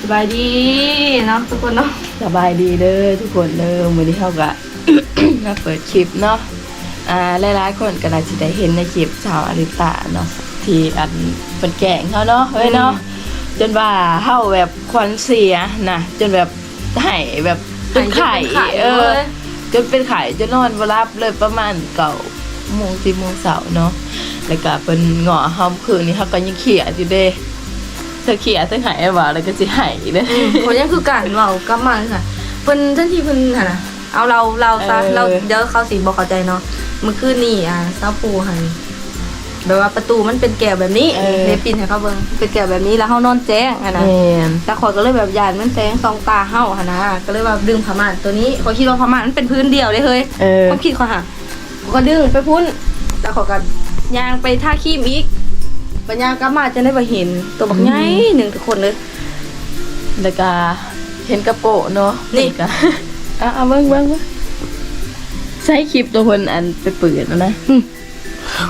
สบายดีเนาะทุกคนเนาะสบายดีเด้อทุกคนเด้อมื้อนี้เฮาก็มาเปิดคลิปเนาะอ่าหลายๆคนก็น่าสิได้เห็นในคลิปสาวอริตาเนาะที่อันเพิ่นแกล้งเฮาเนาะเฮ้ยเนาะจนว่าเฮาแบบควันเสียนะจนแบบไห้แบบจนไข่เออจนเป็นไข่จนนอนบ่รับเลยประมาณเก่าโมงสิโมงเสาร์เนาะแล้วก็เป็นเหงาเฮาคืนนี้เฮาก็ยังเขียดอยู่เด้เธ อเขียดเธอหายว่าแล้วก็สิหายเด้คนยังคือการเว้ากลับมาค่ะเพิ่นทันทีเพิ่นหั่นน่ะเอาเราเราซะเออเราเดี๋ยวเขาสิบ่เข้าใจเนาะเมื่อคืนนี้อ่าซาปูหั่นแบบว่าประตูมันเป็นแก้วแบบนี้เนปินให้เขาเบิ่งเป็นแก้วแบบนี้แล้วเฮานอนแจ้งหั่นน่ะแม่นแต่ขอยก็เลยแบบยานมันแสงสองตาเฮาหั่นนะก็เลยว่าดึงผ้าม่านตัวนี้ขอยคิดว่าผ้าม่านมันเป็นพื้นเดียวเลยเฮ้ยเออความคิดขอยค่ะขอยก็ดึงไปพุ่นแล้วขอยก็ยางไปท่าขี้มอีก ปัญญางกลับมาจะได้มาเห็นตัวบักใหญ่หนึ่งทุกคนเลยแล้วก็เห็นกระโปะเนาะนี่แล้วก็เอาเอาเบิ่งเบิ่งเบิ่งใช้คลิปตัวคนอันไปเปิดแล้วนะอืม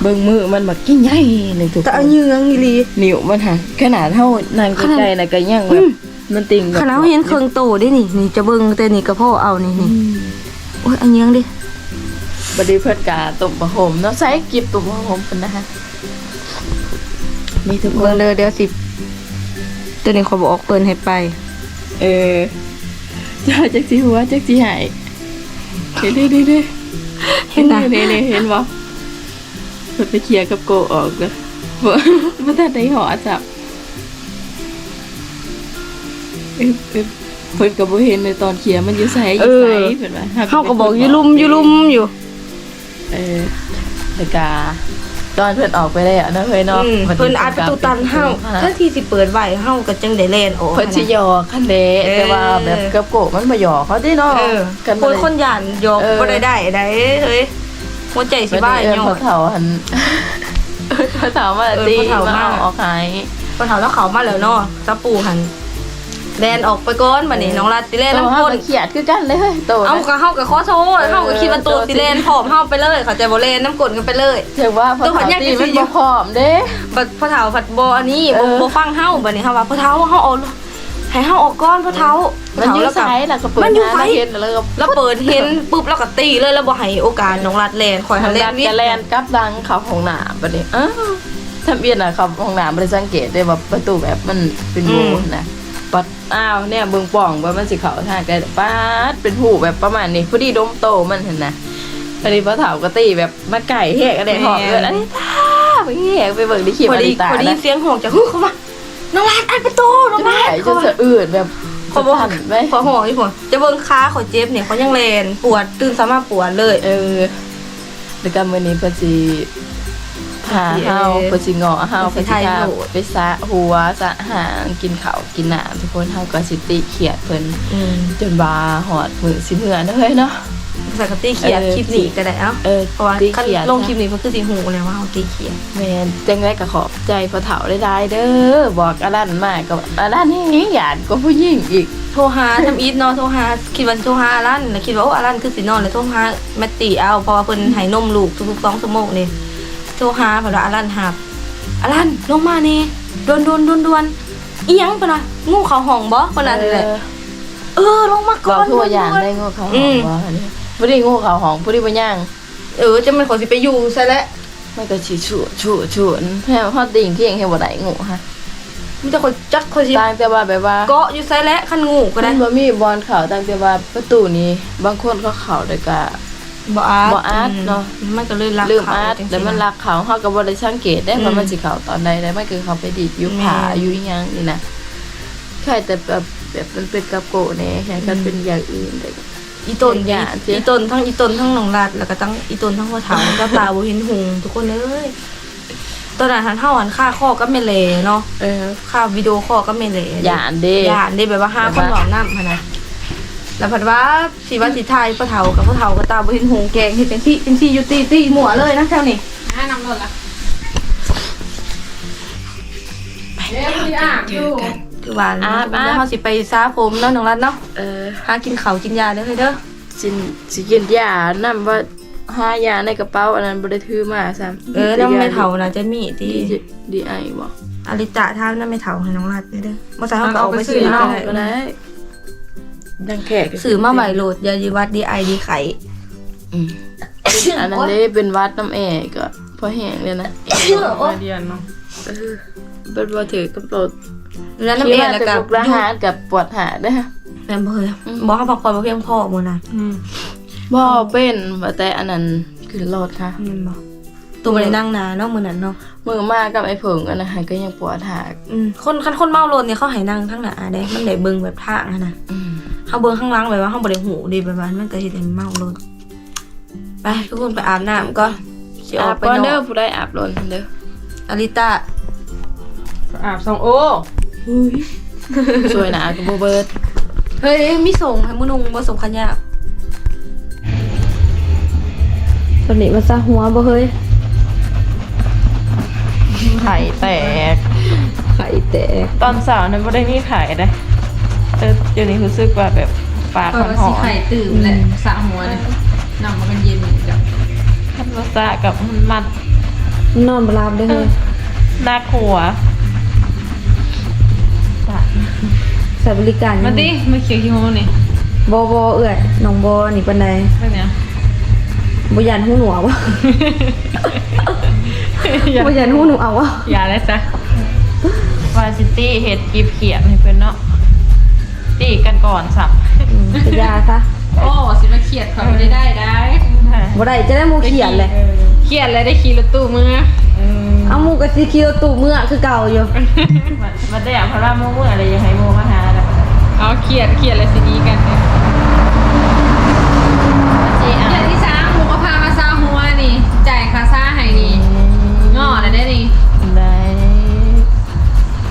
เบิ่งมือมันบักใหญ่ๆเลยทุกคแต่อันนยืงอีหลีนิ้วมันหะขนาดเท่านางใกล้ๆน่ะก็ยังแบอืบมมันติ่งแบบขนาดเห็นเครื่องโตได้นี่นี่จะเบิ่งแต่นี่กระเพาะเอานี่นี่โอ้ยอันยืงดิบไดีเพิ่นกาตุ่มประหมเนาะใช้กิบตุ่มประหมเพิ่นนะฮะ มีทุกคเบิ่งนเลยเดี๋ยวสิตัวนี้ขอยบอกเปินให้ไป เออเจ้าจักสิหัวจักสิหายเด้เด้เด้เด้เห็นนะ เด้เด้เห็นบ่เพิ่นไปเคลียร์กับโกออกเลยบ่บ่ทันได้หอจับเอ๊ะเอ๊ะเพิ่นก็บ่เห็นในตอนเคลียร์มันอยู่ไสอยู่ไสเพิ่นว่าเฮาก็บอกอยู่ลุมอยู่ลุมอยู่ เออแล้วก็ ตอนเพิ่นออกไปแล้วเนาะเฮ้ยเนาะอืมวัเพิ่นอาจประตูตันเฮาทันทีสิเปิดไว้เฮาก็จังได้แล่นออกเพิ่นสิหยอกคันเดะเออแต่ว่าแบบกับโกะมันมาหยอกเขาได้เนาะเออกันคนคนหยานยกเออบ่ได้ได้ได้เฮ้ยหัวใจสิบ้าเอิ้นหยอเขาดเฒ่าหันเขาเฒ่ามาเออตีเขาเฒ่ามามาเอาออกหายพอเฒ่าแล้วเขามาแล้วเนาะตะปูหัน แลนออกไปก่อนบัดนี้น้องรัดสิแล่นโตน้ำเฮาคนก็เขียดคือกันเลยเฮ้ยโตเอานะก็เฮาก็ขอโทษเออเฮาก็คิดว่าตัวตัวสิแล่นผอมเฮาไปเลยเขาใจบ่แล่นน้ำกลนกันไปเลยถือว่าพอตัวขันเฒ่าอยากตีจะมันสิบ่พร้อมเด้บัดพอเฒ่าผัดบ่อันนี้บ่เออบ่ฟังเฮาบัดนี้เฮาว่าพอเฒ่าเฮาเอาให้เฮาออกก่อนพอเฒ่าพมันอยู่แล้วไสก็ล่ะก็เปิดมันอยู่หาไสมาเห็นแล้วก็แล้วเปิดเห็นปุ๊บแล้วก็ตีเลยแล้วบ่ให้โอกาสน้องรัดแล่นคอยหันแล่นวิทจะย์แลนกลับดังเขาห้องน้ำบัดนี้อ้าวทำเอียนน่ะเขาห้องน้ำบ่ได้สังเกตได้ว่าประตูแบบมันเป็นโบนะ ปัดอ้าวเนี่ยเบิงป่องว่ามันสิเขาทางกันป๊ดเป็นหูแบบประมาณนี้พอดีดมโตมันเห็นนะพอดีพอเฒ่าก็ตีแบบมาไก่แหกกระเด็นหอบเกินอันนี้ท่าไปแหกไปเบิงที่ขีบพอดีริตาพอดีเสียงหองจากฮึเข้ามาน้องรัดอัดประตูน้องรัดนจนสะอืดแบบขอบอกนไหมขอห่อที่ผมจะเบิ่งค้าขอเจ็บเนี่ยเขายังแลนปวดตื่นสามารถปวดเลย เออแล้วก็มื้อนี้พิ่นสิ พาเฮาเออเพิ่นสิเงาะเฮาเพิ่เพิ่นนสิสิถ่ายพารูปไปสระหัวสระหางกินข้าวกินน้ำทุกคนเฮาก็สิติเขียดเพิ่นอืมจนบาหอดมือสิเมื่อเด้อเฮ้ยเนาะใส่กระตีเขียดเออคลิปนี้ก็ได้เอ้าเออเพราะว่าตีคันเขียดลงคลิปนี้เพิ่นคือสิหูเลยว่าเฮาตีเขียดแม่นจังไดก็ขอบใจพ่อเฒ่าได้ๆเด้อบอกอารันมาก็อารันนี่หยาดก็ผู้หญิงอีกโทรหาทำอีทเนาะโทรหาคิดว่าโทรหาอารันแล้วคิดว่าโอ้อารันคือสินอนเลยโทรหาแมตติเอาเพราะว่าเพิ่นให้นมลูกทุกๆ2ชั่วโมงนี่โทรหาเพิ่นว่าอารันหับอารันลงมานี่ด่วนๆด่วนๆอีหยังเพิ่นว่างูเข้าห้องบ่เพิ่นน่ะนี่แหละเออลงมาบก่ออกนทั่วอย่างด่วนๆได้งูเขาหอืองมว่าอันนี้บ่ได้งูเขาหองบ่ได้บ่ย่างเออจะมันขอสิไปอยู่ซะแล้วมันก็สิชูชูชูนแฮ่ฮอดติ่งเที่ยงให้บ่ได้งูฮะมีแต่คนจักคนสิต่างแต่ว่าแบบว่าเกาะอยู่ซะแล้วคันงูก็มัได้นบ่มีบอลเขาต่างแต่ว่าประตูนี้บางคนเขาเข้าได้ก็ บ่อาร์ตบ่อาร์ตเนาะอืมมันก็เลยรักลืมเขาอาร์ตจังๆแล้วมันรักเขาเขาก็บ่ได้สังเกตได้อืมว่ามันสิเข้าตอนใดได้มันคือเขาไปดีดอยู่ผาแม่อยู่อีหยังนี่นะใช่แต่แบบแบบมันเป็นกับโกะแน่แค่กันเป็นอย่างอื่นได้ก็อีตนเป็นหยาดสิอีตนทั้งอีตนทั้งหนองลาดแล้วก็ทั้งอีตนทั้งหัวเถาก็ตาบ่เห็นหุงทุกคนเลยตอนนั้นหันเฮาหันค่าข้อก็ไม่เลเนาะเออค่าวิดีโอคอลก็ไม่เลหยานเด้หยานได้แบบว่าห้าแบบคนว่าหวานน้ำหั่นนะ แล้วผัดว่าสีวันสีไทยพ่อเถากับพ่อเถาก็ตาบ่เห็นหุงแกงเฮ็ดจังซี่จังซี่อยู่ตีตีหมัวเลยนะแถวนี้ห้านำรถละเดี๋ยวพี่อ่างอยู่คือว่าอาบอาบ แล้วเฮาสิไปซาผมเนาะน้องรัดเนาะเออหากินข้าวกินยาเด้อเฮ้ยเด้อสินสิกินยานํว่าหายาในกระเป๋าอันนั้นบ่ได้ถือมาซ้ํเออแล้วไม่เถาน่ะจะมีที่ดีดีไอบ่อลิตะท่ามนั่นไม่เถาให้น้องรัดนี่เด้อมาใส่เขาก็เอาเอาไปไปซื้ซื้ออเนาะได้ก็ได้ ดังแขกซื้อมาใบโหลดยาดีวัดดีไอดีไข่อืมอันนั้นได้เป็นวัดน้ำแอร์ก็พอแห้งเลยนะมาเดียนเนาะเออเป็นบ่ถือกำหนดแล้วน้ำเอแล้วกับบุกละหารกับปวดหาได้อแม่นบ่เฮ้ยบอกเขาพักผ่อนมาเพียงพอหมดนะอืมบ่เป็นว่าแต่อันนั้นคือรถค่ะแม่นบ่ ตัวมันได้นั่งนานเนาะมื้อนั้นเนาะมือมากกับไอ้ผงอันนั้นก็ยังปวดหากอืมคนคันคนเมารถเนี่ยเขาให้นั่งทั้งหน้าเด้มันได้เบิ่งแบบทางอะนะอืมเขาเบิ่งข้างหล่างแบบว่าเขาบ่ได้หูดีแบบว่ามันก็เฮ็ดให้เมารถไปทุกคนไปอาบน้ำก็สิออาอบกไปก่อนนเด้ออกผู้ใดอาบลนเด้ออลิตาอาบสองโอ้สวยหนากับโบเบิร์ดเฮ้ยมีส่งให้มื้อนุงบ่ส่งคันยากตอนนี้มันซะหัวบ่เฮ้ยไข่แตก ไข่แตกตอนสาวนั้นไม่ได้มีไข่ได้แต่เดี๋ยวนี้รู้สึกว่าแบบปากเอมันอหอสีมไข่ตื่มแหละสระหัวเนี่ยนำมากันเย็นเหมือนกันทันวาซากับมัดนอนบ่หลับเด้อเฮ้ยหน้าหัวปากใส่บริการยังไงมาดิมาเขียวขี้โมนี่บ่บ่เอื้อยน้องบ่นี่ปานใดเป็นยัง บ่ยันหูหนวกวะบ่ยันหูหนูเอาวะอย่าแล้วจ้ะวาซิตี้เห็ดกีบเขียดให้เพื่อนเนาะตีกันก่อนสับอืมไปยาซะโอ้สิมาเขียดเขาไม่ได้ได้บ่ได้จะได้หมูเขียนเลยเขียดเลยได้ขี่รถตู้มือเอาหมูกะสิคิวตู่เมื่อคือเก่าอยู่มาได้อะเพราะว่าโมเมื่ออะไรยังไงโมมาหาแล้วเอาเขียดเขียดอะไรสิดีกันเนี่ยจีเขียอะดที่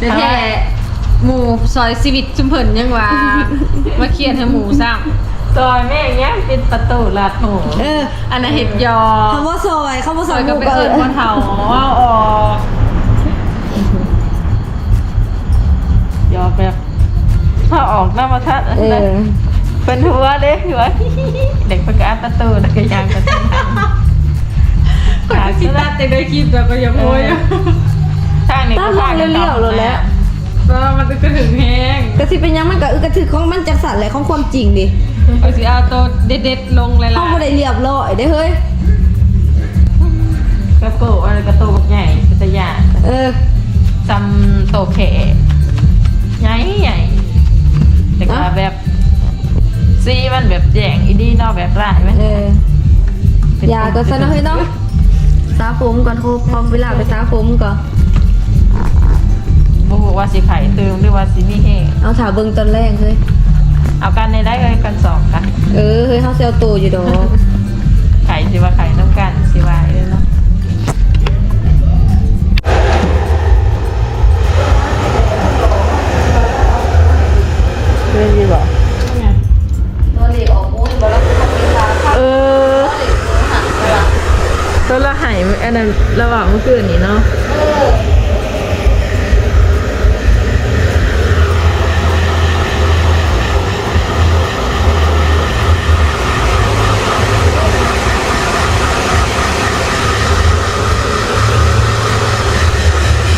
เดี๋ยวแท้หมูซอยชีวิตชุมเพิ่นยังว่า มาเขียดให้หมูซ้ซอยแม่งเงี้ยเป็นประตูลัดโหเออำอันนั้นเห็ดยอคำว่าซอยคำว่าซซออยยหก็มูไปก็เอิ้นว่าเถาว่าออกยอแบบถ้าออกหน้ามาทัดเออเป็นหัวเด้หัวเด็กประกาศประตูเด็กยางประตู ก็จะสิตัดแต่ได้คลิปแต่ก็อย่าโวยทาง นี้ตามทางเลี้ยวๆเลยแหละก็มันจะถึงแห้งกะสิเป็นหยังมันก็อึกกระถือของมันจักสันแหละของความจริงดิเอาสิเอาตัวเด็ดๆลงเลยเขาล่ะบ่ได้เรียบร้อยเด้เฮ้ยกระโตอะไรกระโตบักใหญ่เป็นตะยานเออจำโตแขใหญ่ใหญ่แต่ก็อะแบบซีมันแบบแยงอีดีเนอกแบบร้ายไหมเออยาก็ซะเนาะเฮ้ยเนาะสาผมก่อนโคพร้อมเวลาไปสาผมก่อน บูบอกว่าสีไข่ตืมหรือว่าสีมีแห้งเอาถาเบิ่งตอนแรกเฮ้ยเอากันในได้เลยกันสองกันเออเฮ้ยเฮาเซลโตอยู่ดอก ไข่สิว่าไข่น้ำกันสิวายเลยเนาะเรื่องดีบอกตัวเหล็กออกมูนบ่แล้วก็เป็นตาคักเออตัวละหายอันนั้นระหว่างเมื่อคืนนี้เนาะ เออ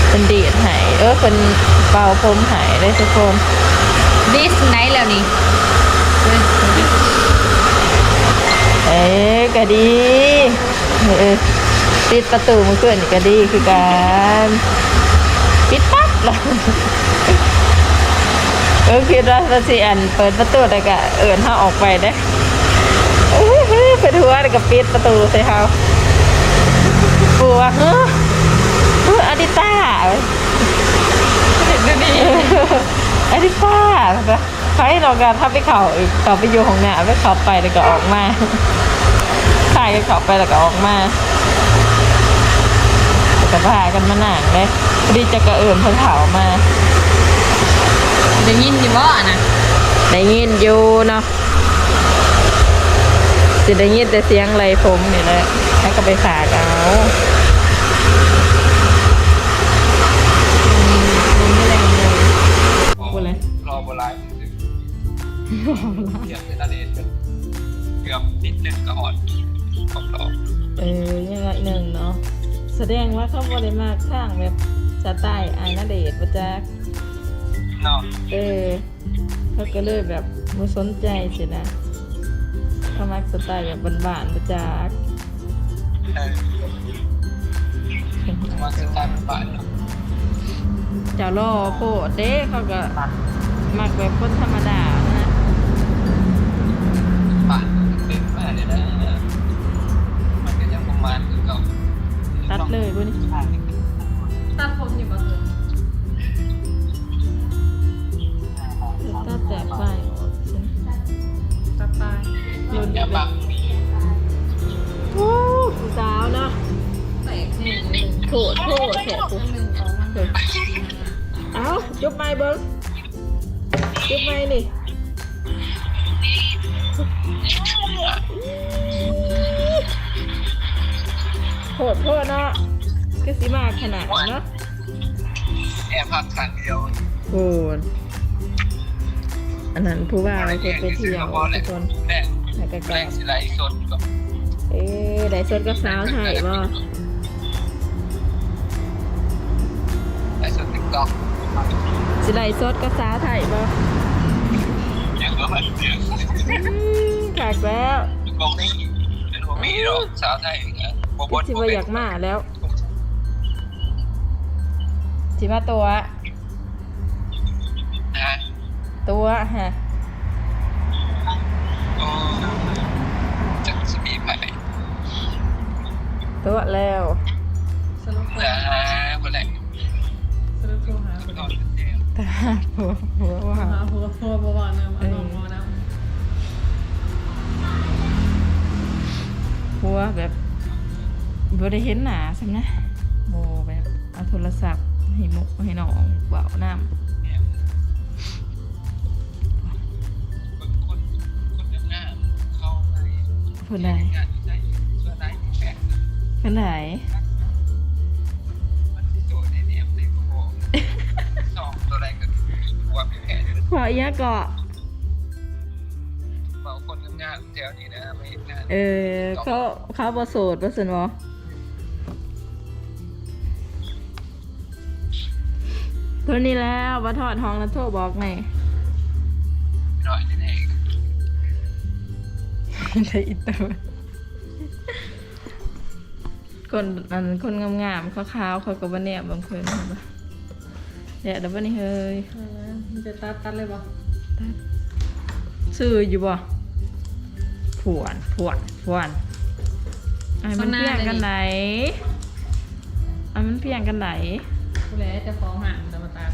เป็นดีดหาย เออเป็นเป่าผมหายได้ทุกคนดิสไนท์แล้วนี่เอ๊ะก็ดีเออปิดประตูเมื่อคืนนี่ก็ดีคือการปิดปั๊บแล้วเออคิดว่าจะสิอันเปิดประตูแต่ก็เอิญเขาออกไปได้เอ้ยเฮ้ยไปทัวร์แล้วก็ปิดประตูใส่เขากลัวเฮ้อเฮ้ออาดิต้า ดูดิอาดิต้าเขาให้เราการถ้าไปเขาอีกเขาไปอยู่ของเนี่ยไปเขาไปแล้วก็ออกมาถ่ายก็เขาไปแล้วก็ออกมาแล้วก็พากันมาหนังเลยพอดีจะกระเอิ่มเพิ่งเผามาได้ยินอยู่บ่อะนะได้ยินอยู่เนาะจะได้ยินแต่เสียงไรผมนี่แหละให้ก็ไปฝากเอา เกียร์เซนาเดนกันเกือบนิดนึงก็อ่อนขอบรอเออยังไงหนึ่งเนาะแสดงว่าเขาบริมาข้างแบบสไตล์อายนาเดชน์บ่จักเนาะเออเขาก็เลยแบบบ่สนใจสินะเขามักสไตล์แบบบ้านๆบ่จักเออมาสไตล์บ้านๆเนาะเจ้ารอโคตรเด้เขาก็มักแบบคนธรรมดา เนี่ยนะมันก็ยังประมาณคือเก่าตัดเลยบ่นี่ตัดผมอยู่บ่เอ่ยตัดแต่ปลายออกสินะตัดปลายรุ่นอย่าแบบับงมีโอ้สาวเนาะแตกแห้งเลยโคตรโคตรแสบปุ๊บหนึ่งออกมาเฮ้ยเอ้าจุบไม้เบิ้งจุบไม้นี่ โหดโทษเนาะก็สิมาขนาดนั้นเนาะแอบพักครั้งเดียวโหดอันนั้นผู้ว่าเราเคยไปเที่ยวทุกคนแน่แล้วก็แรงสิไลสดก็เอ๊ะได้สดกับสาวไทยบ่ไลสดติ๊กต็อกสิได้สดกับสาวไทยบ่ ยังก็มันเดือดอืมขากแล้วบงนี่เป็นบ่มีหรอกสาวไทยนะบ่บดสิบ่อยากมาแล้วสิมาตัวนะตัวฮะโอ้จะสิมีไปตัวแล้วสรุปนะบ่แหละสรุปโทรหา คนนอนเดียวตาหัวหัวว่าหาหัวโทรบ่ว่านะเอาน้องบ่นะหัวแบบบ่ได้เห็นหนาซำนะโมแบบเอาโทรศัพท์ให้หมกให้น้องเบาน้เนี่ยคนคนคนเดินหน้าเข้าในำเพิ่นไหนงานใจเพื่อได้แฝงเพิ่นไหนมัน ว่ามีแผนขออีกเกาะเบาคนงานแถวนี้นะไม่เห็นงานเออ เขาเขาบ่โสดบ่ซั่นบ่ตัวนี้แล้วบ่ทอดห้องแล้วโทรบอกไงหน่อยนี่เองได้อีเตอร์คนอันคนงามๆขาวๆเขาก็บ่แนบบางคนเห็นปะเดี๋ยวเดี๋ยววันนี้เฮ้ย เออมัน จะตัดตัดเลยบ่ซื้ออยู่บ่ผวนผวนผวนไอ้มันเพียงกันไหนไอ้มันเพียงกันไหนผู้แลจะฟ้องห่างจะมาตัด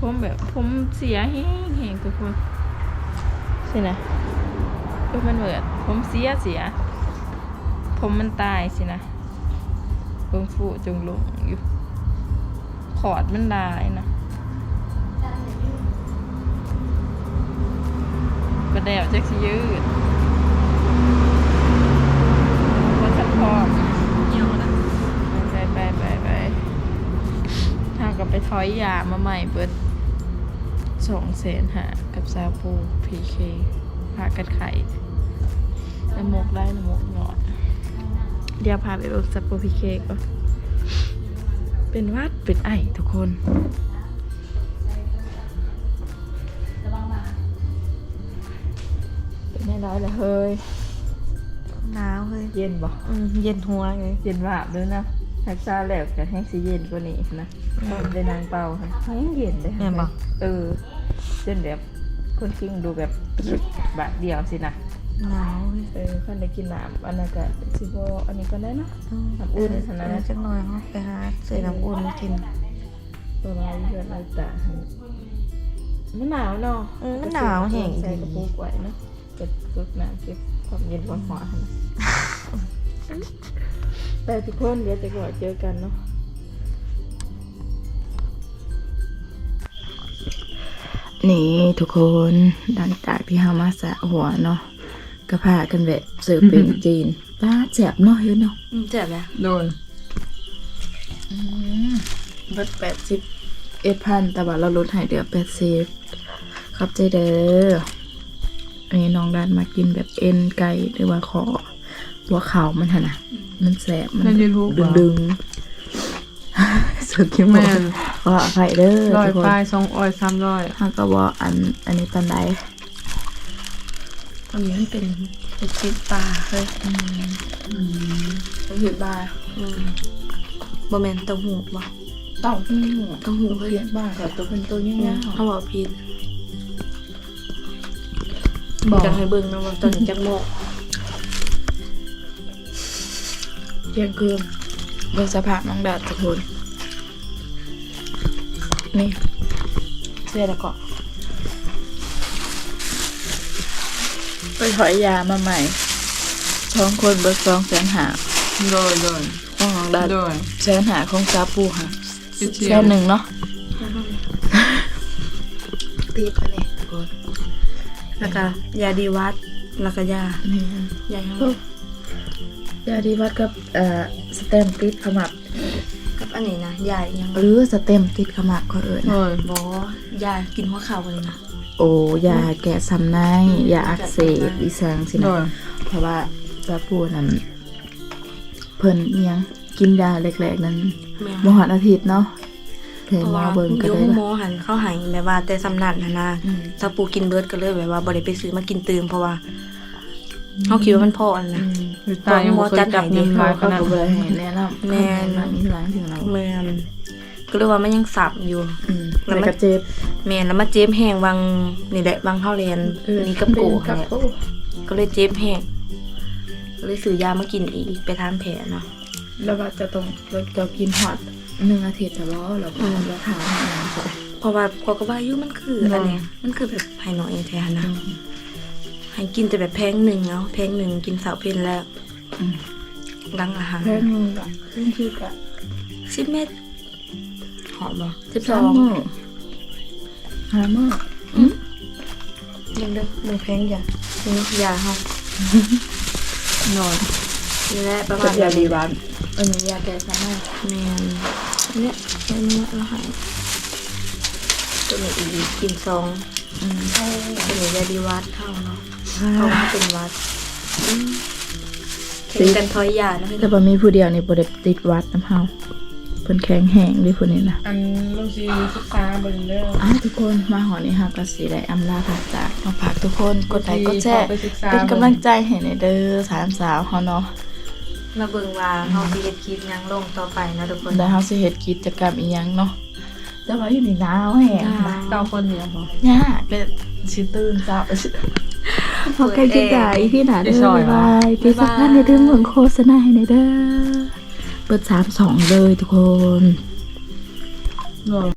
ผมแบบผมเสียแห้งแห้งทุกคนใช่นะก็มันเหมือนผมเสียเสีย ผมมันตายสินะเบิ่งฟูจงลงอยู่ขอดมันลายนะ ประเดี๋ยวจักสิยืดคนสักพร้อมเหี่ยวนะไปไปไปไปทางกับไปถอยยามาใหม่เบิดสองเศษหากับซาปูพีเคพากันไข่น้ำมกได้น้ำมกหยอด เดี๋ยวพาไปเบิกซาปูพีเคก่อนเป็นวัดเป็นไอทุกคน เป็นแน่ร้อยเลยเฮ้ยหนาวเฮ้ยเย็นบ่อืมเย็นหัวไงเย็นว่าบด้วยนะทักษาแล้วจะให้สิเย็นกว่านี้นะตอนได้นางเป่าค่ะแห้งเย็นเลยแม่นบ่ เออเช่นแบบคนคิงดูแบบบาทเดียวสินะหนาวเฮ้ยเออคันได้กินน้ำอันนั้นก็สิบ่อันนี้ก็ได้เนาะอืมน้ำอุ่นขนาดนั้น เจักหน่อยเฮาไปหาซื้อน้ำอุ่นกินตัวเราเพื่อนเราตามันหนาวเนาะเออมันหนาวแห้งใส่กระปุกไว้เนาะ เก็บกึกน้ำเก็บความเย็นความหอมนะแต่ทุกคนเดี๋ยวจะก่อนเจอกันเนาะนี่ทุกคนหลังจากที่เฮามาสระหัวเนาะก็พากันแบบเสิร์ฟเป็นจีนป้าแจบเนาะเยอะเนาะอืมเจ็บไหมโดนเบิดแปดสิบเอ็ดพันแต่ว่าเราลดให้เหลือแปดสิบครับใจเด้อ อันนี้น้องด้านมากินแบบเอ็นไก่หรือว่าคอหัวเข่ามันหนนะมันแสบมันใน YouTube ดึงดึงสุดขี้โมแม่นขออภัยเด้อร้อยทุกคนปลายสองร้อยสามร้อยเฮาก็บ่อันอันนี้ปานใดอันนี้มันเป็นเป็นชีสปลาเฮ้ยต้องเฮ็ดบ้าอืมบ่แม่นเต้าหู้บ่เต้าหู้เต้าหู้เฮ้ยเฮ็ดบ้ากับตัวเป็นตัวยังไงเขาบอกผิด บอกจะให้เบิ่งนะว่าตอนนี้จักโมงเที่ยงคืนเบิ่งสภาพน้องดาดทุกคนนี่เสื้อแล้วก็ไปถอยยามาใหม่สองคนเบิกสองแสนหาโดยโดยของน้องดาดโดยแสนหาของซาปูค่ะเชียแค่วหนึ่งเนาะตีไปเลยทุกคน แล้วก็ยาดีวัดแล้วก็ยานี่ยาหยังยาดีวัดกับเอ่อสเต็มติดขมับกับอันนี้นะยาอีหยังหรือสเต็มติดขมับก็เอิญโดยบ่ยากินหัวเข่าเลยนะ โอ้ยาแกะซ้ำในยาอักเสบอีสังสิโดนะยเพราะว่าจะพูดนั้นเพิ่นอิหยังกินยาแรกๆนั้นแม่บ่ฮอดอาทิตย์เนาะ เพิ่นเพราะมาว่าเบิ่งก็อยู่ได้หมว่าอหันเข้าใหายแบบว่าแต่สำนักนะนะอืมถ้าปูกินเบิร์ดก็เลยแบบว่าบ่ได้ไปซื้อมากินตื่มเพราะว่าเขาคิดว่ามันพออันนะหรือตายังบ่เคยจับเงินลายขเขานาดก็บ่นั้นได้ให้แนะนำแม่นคำแนะนำอีหลังถึงเราแม่นก็เลยว่ามันยังสับอยู่ อืมแล้แล้ววมัน ก็เจ็บแม่นแล้วมาเจ็บแห้งวังนี่แหละวังเข้าเรียนนี่กับโกะกับเนี่ย โกก็เลยเจ็บแห้งก็เลยซื้อยามากินอีกไปทานแผลเนาะแล้วว่าจะต้องเราจะกินฮอด หนึ่งอาทิตย์แต่ว่าเราพาเราทานให้นานใช่ไหมเพราะว่าพอก็ว่าอายุมันคืออันเนี้ยมันคือแบบให้น้อยแท้นะให้กินแต่แบบแพงหนึ่งเนาะแพงหนึ่งกินเสาร์เพนแล้วอืมดังอาหารแค่นึงอะครึ่งคือกะสิบเม็ดหอมบ่สิบสสอองงมื้อห้ามื้อยังเด้อหมูแพงอย่านี่เนาะยาเฮาโดยนี่แหละประกัมาบณยาดีวันอันนี้ยาแก้ซ้ำมากแมนอัน เนี้ยอันเนี้ยแล้วหายตัวนี้อีกกินซองอืมตัวนี้ยาดีวัดเท่าเนาะเพราะว่าเป็นวัดเห็นกันทอยยานะพี่แต่บ่มีผู้เดียวนี่บ่ได้ติดวัดน้ำเฮาเพิ่นแข็งแห้งเดิผู้นี้นะอันลูกซีศึกษาเบิ่งเด้ออ้าวทุกคนมาหอนี้เฮาก็สิได้อำลาพากจากมาฝากทุกคนกดไลค์กดแชร์เป็นกำลังใจให้ในเด้อสามสาวเฮาเนาะ มาเบิ่งว่าเฮาสิเฮ็ดคลิปหยังลงต่อไปนะทุกคน แล้วเฮาสิเฮ็ดกิจกรรมอีหยังเนาะแต่ว่าอยู่นี่หนาวแฮงหนาวนะเก้าคนเนี่ยบ่ยากก็สิตื่นเช้าพอใกล้จะได้พี่หนาเด้อบ๊ายบายที่สำคัญในเรื่องของโฆษณาให้ในเด้อ เปิดสามสองเลยทุกคนโดย